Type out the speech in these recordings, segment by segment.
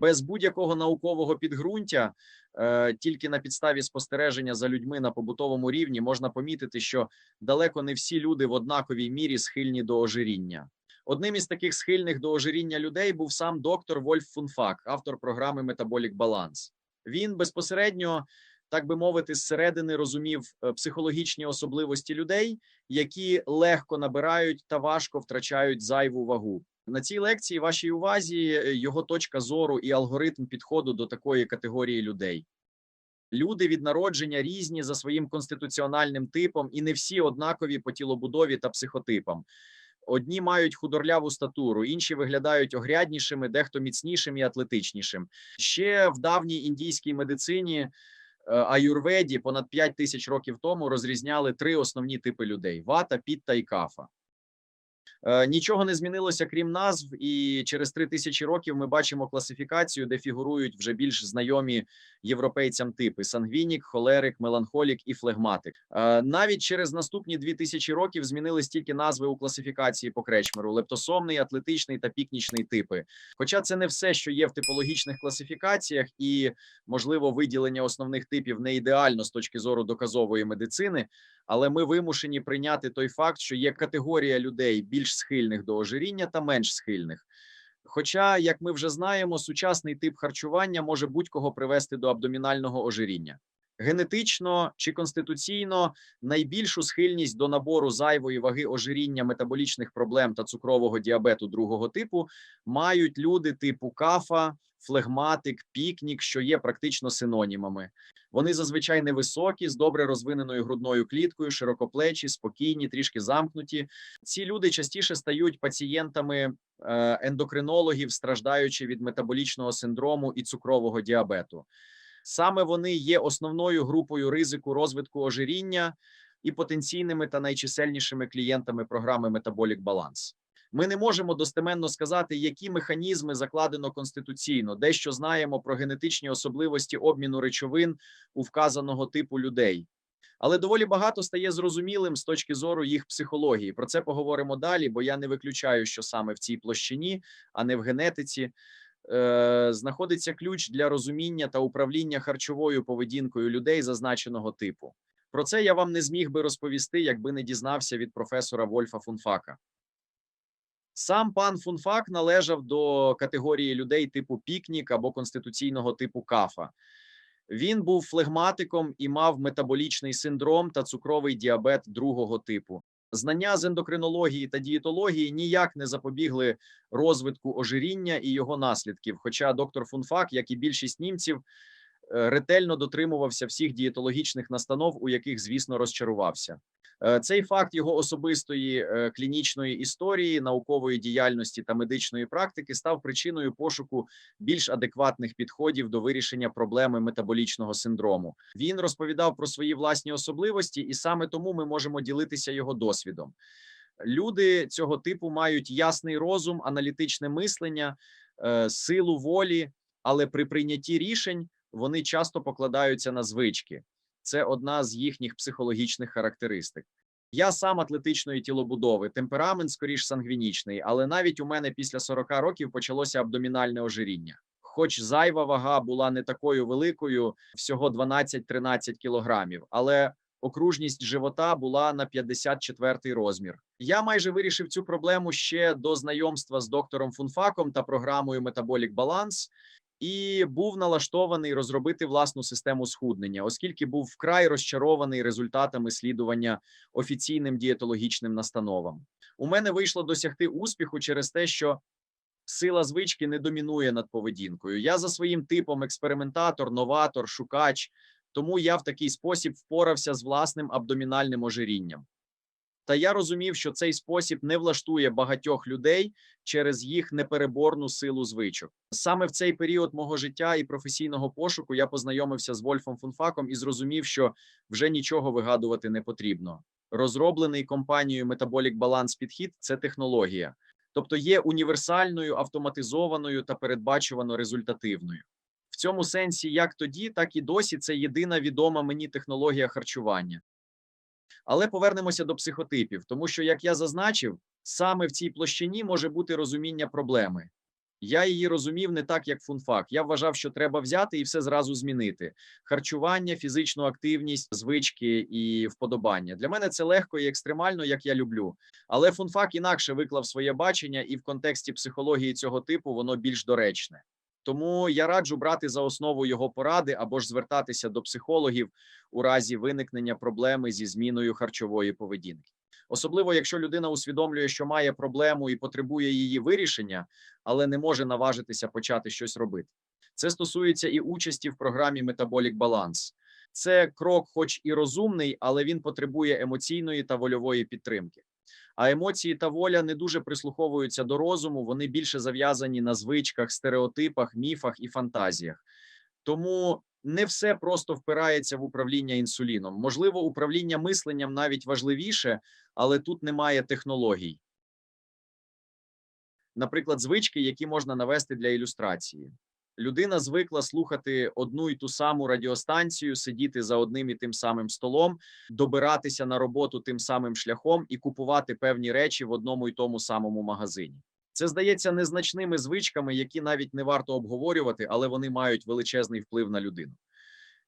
без будь-якого наукового підґрунтя, е, тільки на підставі спостереження за людьми на побутовому рівні можна помітити, що далеко не всі люди в однаковій мірі схильні до ожиріння. Одним із таких схильних до ожиріння людей був сам доктор Вольф Фунфак, автор програми Metabolic Balance. Він безпосередньо, так би мовити, зсередини розумів е, психологічні особливості людей, які легко набирають та важко втрачають зайву вагу. На цій лекції вашій увазі його точка зору і алгоритм підходу до такої категорії людей. Люди від народження різні за своїм конституціональним типом, і не всі однакові по тілобудові та психотипам. Одні мають худорляву статуру, інші виглядають огряднішими, дехто міцнішим і атлетичнішим. Ще в давній індійській медицині е, аюрведі понад 5 тисяч років тому розрізняли три основні типи людей: вата, пітта і кафа. Е, Нічого не змінилося крім назв, і через три тисячі років ми бачимо класифікацію, де фігурують вже більш знайомі європейцям типи: сангвінік, холерик, меланхолік і флегматик. Е, Навіть через наступні дві тисячі років змінились тільки назви у класифікації по кречмеру: лептосомний, атлетичний та пікнічний типи. Хоча це не все, що є в типологічних класифікаціях, і можливо виділення основних типів не ідеально з точки зору доказової медицини але ми вимушені прийняти той факт, що є категорія людей більш схильних до ожиріння та менш схильних. Хоча, як ми вже знаємо, сучасний тип харчування може будь-кого привести до абдомінального ожиріння. Генетично чи конституційно найбільшу схильність до набору зайвої ваги ожиріння, метаболічних проблем та цукрового діабету другого типу мають люди типу кафа, флегматик, пікнік, що є практично синонімами. Вони зазвичай невисокі, з добре розвиненою грудною кліткою, широкоплечі, спокійні, трішки замкнуті. Ці люди частіше стають пацієнтами е, ендокринологів, страждаючи від метаболічного синдрому і цукрового діабету. Саме вони є основною групою ризику розвитку ожиріння і потенційними та найчисельнішими клієнтами програми Metabolic Balance. Ми не можемо достеменно сказати, які механізми закладено конституційно, дещо знаємо про генетичні особливості обміну речовин у вказаного типу людей. Але доволі багато стає зрозумілим з точки зору їх психології. Про це поговоримо далі, бо я не виключаю, що саме в цій площині, а не в генетиці, знаходиться ключ для розуміння та управління харчовою поведінкою людей зазначеного типу. Про це я вам не зміг би розповісти, якби не дізнався від професора Вольфа Фунфака. Сам пан Фунфак належав до категорії людей типу пікнік або конституційного типу кафа. Він був флегматиком і мав метаболічний синдром та цукровий діабет другого типу. Знання з ендокринології та дієтології ніяк не запобігли розвитку ожиріння і його наслідків. Хоча доктор Фунфак, як і більшість німців, ретельно дотримувався всіх дієтологічних настанов, у яких, звісно, розчарувався. Е, Цей факт його особистої е, клінічної історії, наукової діяльності та медичної практики став причиною пошуку більш адекватних підходів до вирішення проблеми метаболічного синдрому. Він розповідав про свої власні особливості, і саме тому ми можемо ділитися його досвідом. Люди цього типу мають ясний розум, аналітичне мислення, е, силу волі, але при прийнятті рішень вони часто покладаються на звички. Це одна з їхніх психологічних характеристик. Я сам атлетичної тілобудови, темперамент скоріш сангвінічний, але навіть у мене після 40 років почалося абдомінальне ожиріння. Хоч зайва вага була не такою великою, всього 12-13 кілограмів, але окружність живота була на 54 розмір. Я майже вирішив цю проблему ще до знайомства з доктором Фунфаком та програмою Metabolic Balance і був налаштований розробити власну систему схуднення, оскільки був вкрай розчарований результатами слідування офіційним дієтологічним настановам. У мене вийшло досягти успіху через те, що сила звички не домінує над поведінкою. Я за своїм типом експериментатор, новатор, шукач, тому я в такий спосіб впорався з власним абдомінальним ожирінням. Та я розумів, що цей спосіб не влаштує багатьох людей через їх непереборну силу звичок. Саме в цей період мого життя і професійного пошуку я познайомився з Вольфом Фунфаком і зрозумів, що вже нічого вигадувати не потрібно. Розроблений компанією Metabolic Balance підхід це технологія, тобто є універсальною, автоматизованою та передбачувано результативною. В цьому сенсі, як тоді, так і досі, це єдина відома мені технологія харчування. Але повернемося до психотипів, тому що, як я зазначив, саме в цій площині може бути розуміння проблеми. Я її розумів не так, як фунфак. Я вважав, що треба взяти і все зразу змінити: харчування, фізичну активність, звички і вподобання. Для мене це легко і екстремально, як я люблю. Але фунфак інакше виклав своє бачення, і в контексті психології цього типу воно більш доречне. Тому я раджу брати за основу його поради або ж звертатися до психологів у разі виникнення проблеми зі зміною харчової поведінки. Особливо, якщо людина усвідомлює, що має проблему і потребує її вирішення, але не може наважитися почати щось робити. Це стосується і участі в програмі Metabolic Balance. Це крок, хоч і розумний, але він потребує емоційної та вольової підтримки. А емоції та воля не дуже прислуховуються до розуму, вони більше зав'язані на звичках, стереотипах, міфах і фантазіях. Тому не все просто впирається в управління інсуліном. Можливо, управління мисленням навіть важливіше, але тут немає технологій. Наприклад, звички, які можна навести для ілюстрації. Людина звикла слухати одну і ту саму радіостанцію, сидіти за одним і тим самим столом, добиратися на роботу тим самим шляхом і купувати певні речі в одному і тому самому магазині. Це здається незначними звичками, які навіть не варто обговорювати, але вони мають величезний вплив на людину.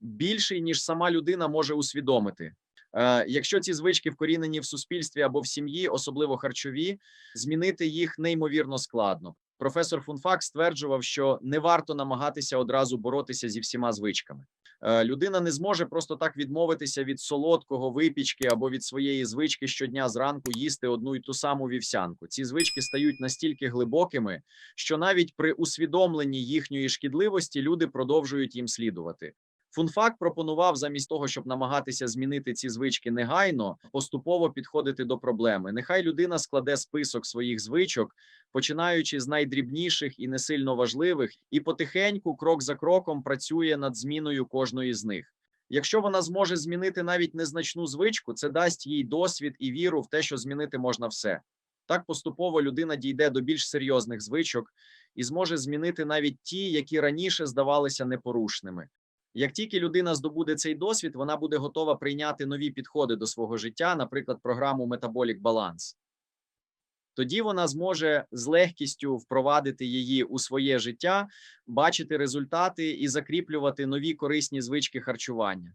Більший ніж сама людина може усвідомити. Е, Якщо ці звички вкорінені в суспільстві або в сім'ї, особливо харчові, змінити їх неймовірно складно. Професор Фунфак стверджував, що не варто намагатися одразу боротися зі всіма звичками. Е, Людина не зможе просто так відмовитися від солодкого випічки або від своєї звички щодня зранку їсти одну й ту саму вівсянку. Ці звички стають настільки глибокими, що навіть при усвідомленні їхньої шкідливості люди продовжують їм слідувати. Фунфак пропонував замість того, щоб намагатися змінити ці звички негайно, поступово підходити до проблеми. Нехай людина складе список своїх звичок, починаючи з найдрібніших і не сильно важливих, і потихеньку, крок за кроком, працює над зміною кожної з них. Якщо вона зможе змінити навіть незначну звичку, це дасть їй досвід і віру в те, що змінити можна все. Так поступово людина дійде до більш серйозних звичок і зможе змінити навіть ті, які раніше здавалися непорушними. Як тільки людина здобуде цей досвід, вона буде готова прийняти нові підходи до свого життя, наприклад, програму Metabolic Balance. Тоді вона зможе з легкістю впровадити її у своє життя, бачити результати і закріплювати нові корисні звички харчування.